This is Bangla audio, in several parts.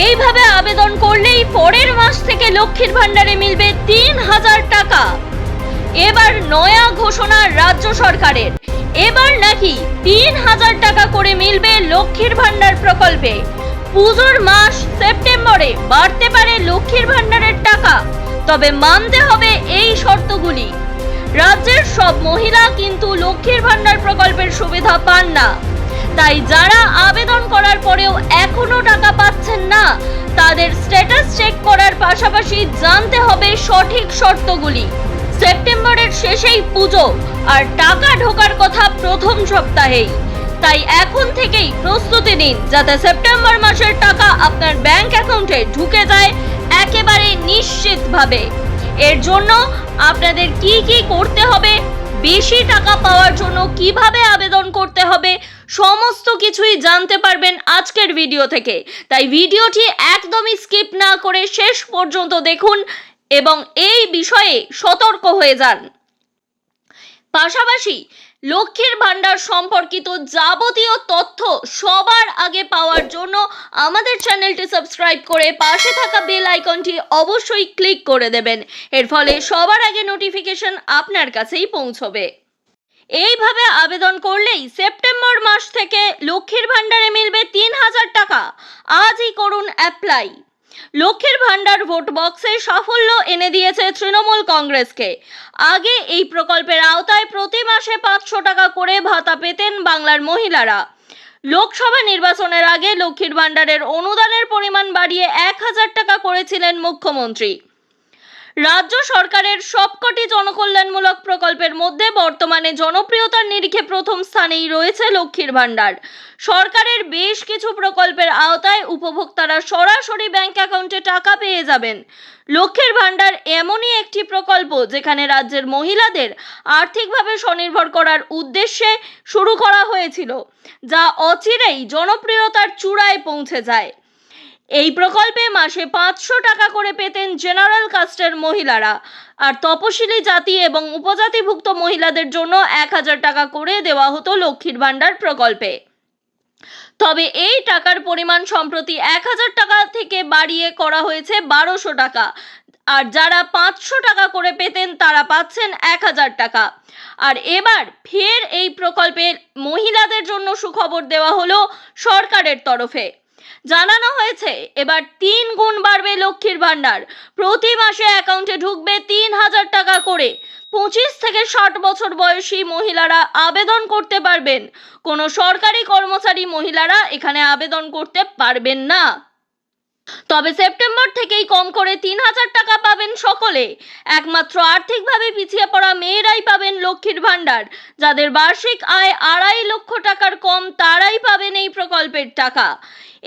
এইভাবে আবেদন করলেই পরের মাস থেকে লক্ষ্মীর ভাণ্ডারে মিলবে তিন হাজার টাকা। এবার নয়া ঘোষণা রাজ্য সরকারের। এবার নাকি তিন হাজার টাকা করে মিলবে লক্ষ্মীর ভাণ্ডার প্রকল্পে। পুজোর মাস সেপ্টেম্বরে বাড়তে পারে লক্ষ্মীর ভাণ্ডারের টাকা, তবে মানতে হবে এই শর্তগুলি। রাজ্যের সব মহিলা কিন্তু লক্ষ্মীর ভাণ্ডার প্রকল্পের সুবিধা পান না। তাই যারা আবেদন করার স্ট্যাটাস চেক করার পাশাপাশি জানতে হবে সঠিক শর্তগুলি। সেপ্টেম্বরের শেষেই পুজো, আর টাকা ঢোকার কথা প্রথম সপ্তাহেই। তাই এখন থেকেই প্রস্তুতি নিন, যাতে সেপ্টেম্বর মাসের টাকা আপনার ব্যাংক অ্যাকাউন্টে ঢুকে যায় একেবারে নিশ্চিতভাবে। এর জন্য আপনাদের কি কি করতে হবে বেশি টাকা পাওয়ার জন্য কীভাবে আবেদন করতে হবে সমস্ত কিছুই জানতে পারবেন আজকের ভিডিও থেকে। তাই ভিডিওটি একদমই স্কিপ না করে শেষ পর্যন্ত দেখুন এবং এই বিষয়ে সতর্ক হয়ে যান। পাশাপাশি লক্ষ্মীর ভাণ্ডার সম্পর্কিত যাবতীয় তথ্য সবার আগে পাওয়ার জন্য আমাদের চ্যানেলটি সাবস্ক্রাইব করে পাশে থাকা বেল আইকনটি অবশ্যই ক্লিক করে দেবেন। এর ফলে সবার আগে নোটিফিকেশন আপনার কাছেই পৌঁছবে। এইভাবে আবেদন করলেই সেপ্টেম্বর মাস থেকে লক্ষ্মীর ভাণ্ডারে মিলবে তিন হাজার টাকা। আজই করুন অ্যাপ্লাই। লক্ষ্মীর ভাণ্ডার ভোট বক্সে সাফল্য এনে দিয়েছে তৃণমূল কংগ্রেসকে। আগে এই প্রকল্পের আওতায় প্রতি মাসে পাঁচশো টাকা করে ভাতা পেতেন বাংলার মহিলারা। লোকসভা নির্বাচনের আগে লক্ষ্মীর ভাণ্ডারের অনুদানের পরিমাণ বাড়িয়ে এক হাজার টাকা করেছিলেন মুখ্যমন্ত্রী। রাজ্য সরকারের সবকটি জনকল্যাণমূলক প্রকল্পের মধ্যে বর্তমানে জনপ্রিয়তার নিরিখে প্রথম স্থানেই রয়েছে লক্ষ্মীর ভাণ্ডার। সরকারের বেশ কিছু প্রকল্পের আওতায় উপভোক্তারা সরাসরি ব্যাংক অ্যাকাউন্টে টাকা পেয়ে যাবেন। লক্ষ্মীর ভাণ্ডার এমনই একটি প্রকল্প যেখানে রাজ্যের মহিলাদের আর্থিকভাবে স্বনির্ভর করার উদ্দেশ্যে শুরু করা হয়েছিল, যা অচিরেই জনপ্রিয়তার চূড়ায় পৌঁছে যায়। এই প্রকল্পে মাসে পাঁচশো টাকা করে পেতেন জেনারেল কাস্টের মহিলারা। আর তপশিলি জাতি এবং উপজাতিভুক্ত মহিলাদের জন্য এক হাজার টাকা করে দেওয়া হতো লক্ষ্মীর ভাণ্ডার প্রকল্পে। তবে এই টাকার পরিমাণ সম্প্রতি এক হাজার টাকা থেকে বাড়িয়ে করা হয়েছে বারোশো টাকা। আর যারা পাঁচশো টাকা করে পেতেন, তারা পাচ্ছেন এক হাজার টাকা। আর এবার ফের এই প্রকল্পে মহিলাদের জন্য সুখবর দেওয়া হলো সরকারের তরফে। জানানো হয়েছে, এবার তিন গুণ বাড়বে লক্ষ্মীর ভান্ডার প্রতি মাসে অ্যাকাউন্টে ঢুকবে তিন হাজার টাকা করে। পঁচিশ থেকে ষাট বছর বয়সী মহিলারা আবেদন করতে পারবেন। কোনো সরকারি কর্মচারী মহিলারা এখানে আবেদন করতে পারবেন না। তবে সেপ্টেম্বর থেকেই কম করে তিন হাজার টাকা পাবেন সকলে। একমাত্র আর্থিকভাবে পিছিয়ে পড়া মেয়েরাই পাবেন লক্ষ্মীর ভাণ্ডার। যাদের বার্ষিক আয় আড়াই লক্ষ টাকার কম, তারাই পাবেন এই প্রকল্পের টাকা।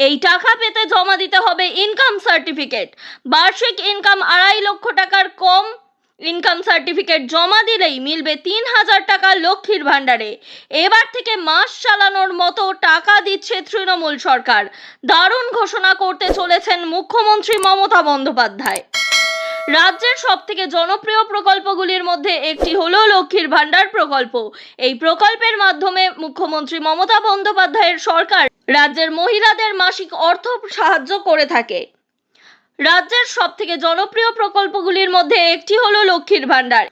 এই টাকা পেতে জমা দিতে হবে ইনকাম সার্টিফিকেট বার্ষিক ইনকাম আড়াই লক্ষ টাকার কম ইনকাম সার্টিফিকেট জমা দিলেই মিলবে তিন হাজার টাকা লক্ষ্মীর ভাণ্ডারে। এবার থেকে মাস চালানোর মতো টাকা দিচ্ছে তৃণমূল সরকার। দারুণ ঘোষণা করতে চলেছেন মুখ্যমন্ত্রী মমতা বন্দ্যোপাধ্যায়। রাজ্যের সব থেকে জনপ্রিয় প্রকল্পগুলির মধ্যে একটি হলো লক্ষ্মীর ভাণ্ডার প্রকল্প। এই প্রকল্পের মাধ্যমে মুখ্যমন্ত্রী মমতা বন্দ্যোপাধ্যায়ের সরকার রাজ্যের মহিলাদের মাসিক অর্থ সাহায্য করে থাকে। রাজ্যের সব থেকে জনপ্রিয় প্রকল্পগুলির মধ্যে একটি হলো লক্ষ্মীর ভাণ্ডার।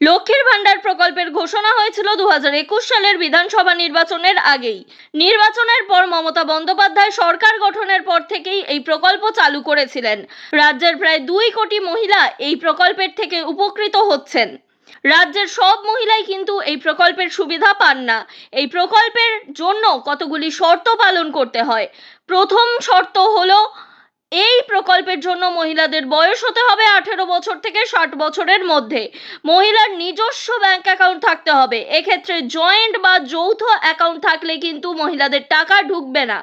লক্ষ্মীর ভাণ্ডার প্রকল্পের ঘোষণা হয়েছিল দু হাজার একুশ সালের বিধানসভা নির্বাচনের আগেই। নির্বাচনের পর মমতা বন্দ্যোপাধ্যায় সরকার গঠনের পর থেকেই এই প্রকল্প চালু করেছিলেন। রাজ্যের প্রায় দুই কোটি মহিলা এই প্রকল্পের থেকে উপকৃত হচ্ছেন। রাজ্যের সব মহিলাই কিন্তু এই প্রকল্পের সুবিধা পান না। এই প্রকল্পের জন্য কতগুলি শর্ত পালন করতে হয়। প্রথম শর্ত হলো এই প্রকল্পের জন্য মহিলাদের বয়স হতে হবে আঠেরো বছর থেকে ষাট বছরের মধ্যে। মহিলার নিজস্ব ব্যাংক অ্যাকাউন্ট থাকতে হবে। এক্ষেত্রে জয়েন্ট বা যৌথ অ্যাকাউন্ট থাকলে কিন্তু মহিলাদের টাকা ঢুকবে না।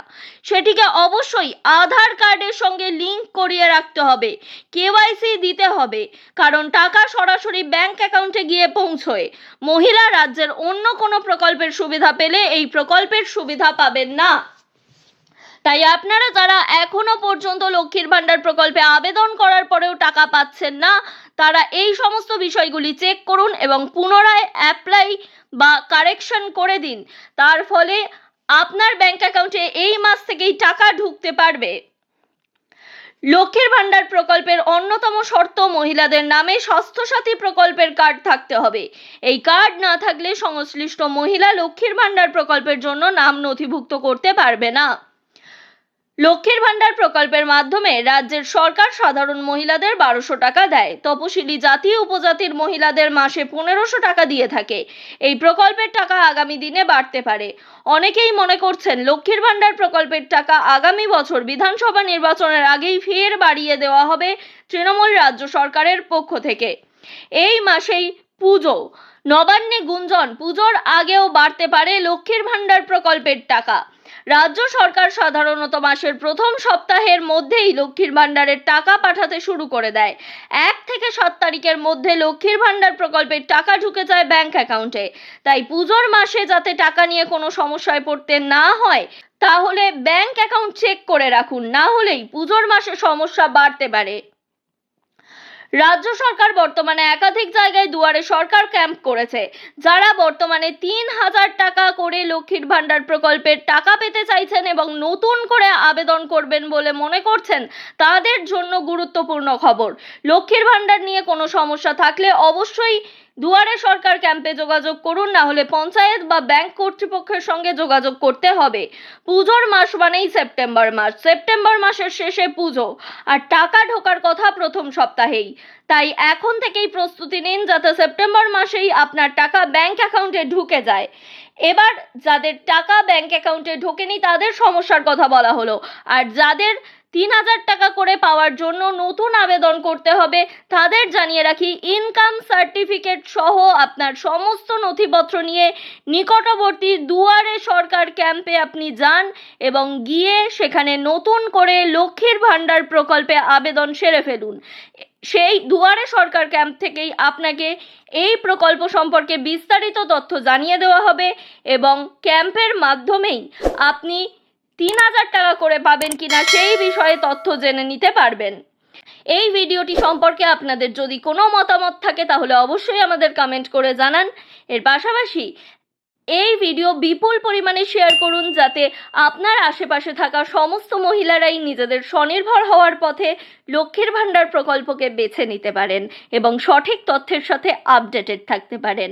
সেটিকে অবশ্যই আধার কার্ডের সঙ্গে লিংক করিয়ে রাখতে হবে। কেওয়াইসি দিতে হবে, কারণ টাকা সরাসরি ব্যাংক অ্যাকাউন্টে গিয়ে পৌঁছয়। মহিলা রাজ্যের অন্য কোনো প্রকল্পের সুবিধা পেলে এই প্রকল্পের সুবিধা পাবেন না। তাই আপনারা যারা এখনও পর্যন্ত লক্ষ্মীর ভাণ্ডার প্রকল্পে আবেদন করার পরেও টাকা পাচ্ছেন না, তারা এই সমস্ত বিষয়গুলি চেক করুন এবং পুনরায় অ্যাপ্লাই বা কারেকশন করে দিন। তার ফলে আপনার ব্যাংক অ্যাকাউন্টে এই মাস থেকেই টাকা ঢুকতে পারবে। লক্ষ্মীর ভাণ্ডার প্রকল্পের অন্যতম শর্ত মহিলাদের নামে স্বাস্থ্যসাথী প্রকল্পের কার্ড থাকতে হবে। এই কার্ড না থাকলে সংশ্লিষ্ট মহিলা লক্ষ্মীর ভাণ্ডার প্রকল্পের জন্য নাম নথিভুক্ত করতে পারবে না। লক্ষ্মীর ভাণ্ডার প্রকল্পের মাধ্যমে রাজ্যের সরকার সাধারণ মহিলাদের বারোশো টাকা দেয়। তপশিলি জাতি উপজাতির মহিলাদের মাসে পনেরোশো টাকা দিয়ে থাকে। এই প্রকল্পের টাকা আগামী দিনে বাড়তে পারে। অনেকেই মনে করছেন লক্ষ্মীর ভাণ্ডার প্রকল্পের টাকা আগামী বছর বিধানসভা নির্বাচনের আগেই ফের বাড়িয়ে দেওয়া হবে তৃণমূল রাজ্য সরকারের পক্ষ থেকে। এই মাসেই পুজো, নবান্নে গুঞ্জন, পুজোর আগেও বাড়তে পারে লক্ষ্মীর ভাণ্ডার প্রকল্পের টাকা। রাজ্য সরকার সাধারণত মাসের প্রথম সপ্তাহের মধ্যেই লক্ষ্মীর ভাণ্ডারের টাকা পাঠাতে শুরু করে দেয়। এক থেকে সাত তারিখের মধ্যে লক্ষ্মীর ভাণ্ডার প্রকল্পের টাকা ঢুকে যায় ব্যাংক অ্যাকাউন্টে। তাই পুজোর মাসে যাতে টাকা নিয়ে কোনো সমস্যায় পড়তে না হয়, তাহলে ব্যাংক অ্যাকাউন্ট চেক করে রাখুন, না হলেই পুজোর মাসে সমস্যা বাড়তে পারে। রাজ্য সরকার বর্তমানে একাধিক জায়গায় দুয়ারে সরকার ক্যাম্প করেছে। যারা বর্তমানে তিন হাজার টাকা করে লক্ষ্মীর ভাণ্ডার প্রকল্পের টাকা পেতে চাইছেন এবং নতুন করে আবেদন করবেন বলে মনে করছেন, তাদের জন্য গুরুত্বপূর্ণ খবর। লক্ষ্মীর ভাণ্ডার নিয়ে কোনো সমস্যা থাকলে অবশ্যই দুয়ারে সরকার ক্যাম্পে যোগাযোগ করুন, না হলে পঞ্চায়েত বা ব্যাংক কর্তৃপক্ষের সঙ্গে যোগাযোগ করতে হবে। পুজোর মাস মানেই সেপ্টেম্বর মাস। সেপ্টেম্বর মাসের শেষে পুজো। আর টাকা ঢোকার কথা প্রথম সপ্তাহেই। তাই এখন থেকেই প্রস্তুতি নিন যাতে সেপ্টেম্বর মাসেই আপনার টাকা ব্যাংক অ্যাকাউন্টে ঢুকে যায়। এবার যাদের টাকা ব্যাংক অ্যাকাউন্টে ঢোকেনি তাদের সমস্যার কথা বলা হলো। আর যাদের তিন হাজার টাকা করে পাওয়ার জন্য নতুন আবেদন করতে হবে। তাদের জানিয়ে রাখি ইনকাম সার্টিফিকেট সহ আপনার সমস্ত নথিপত্র নিয়ে নিকটবর্তী দুয়ারে সরকার ক্যাম্পে আপনি যান এবং গিয়ে সেখানে নতুন করে লক্ষ্মীর ভাণ্ডার প্রকল্পে আবেদন সেরে ফেলুন। সেই দুয়ারে সরকার ক্যাম্প থেকেই আপনাকে এই প্রকল্প সম্পর্কে বিস্তারিত তথ্য জানিয়ে দেওয়া হবে এবং ক্যাম্পের মাধ্যমেই আপনি তিন হাজার টাকা করে পাবেন কিনা সেই বিষয়ে তথ্য জেনে নিতে পারবেন। এই ভিডিওটি সম্পর্কে আপনাদের যদি কোনো মতামত থাকে, তাহলে অবশ্যই আমাদের কমেন্ট করে জানান। এর পাশাপাশি এই ভিডিও বিপুল পরিমাণে শেয়ার করুন, যাতে আপনার আশেপাশে থাকা সমস্ত মহিলারাই নিজেদের স্বনির্ভর হওয়ার পথে লক্ষ্মীর ভাণ্ডার প্রকল্পকে বেছে নিতে পারেন এবং সঠিক তথ্যের সাথে আপডেটেড থাকতে পারেন।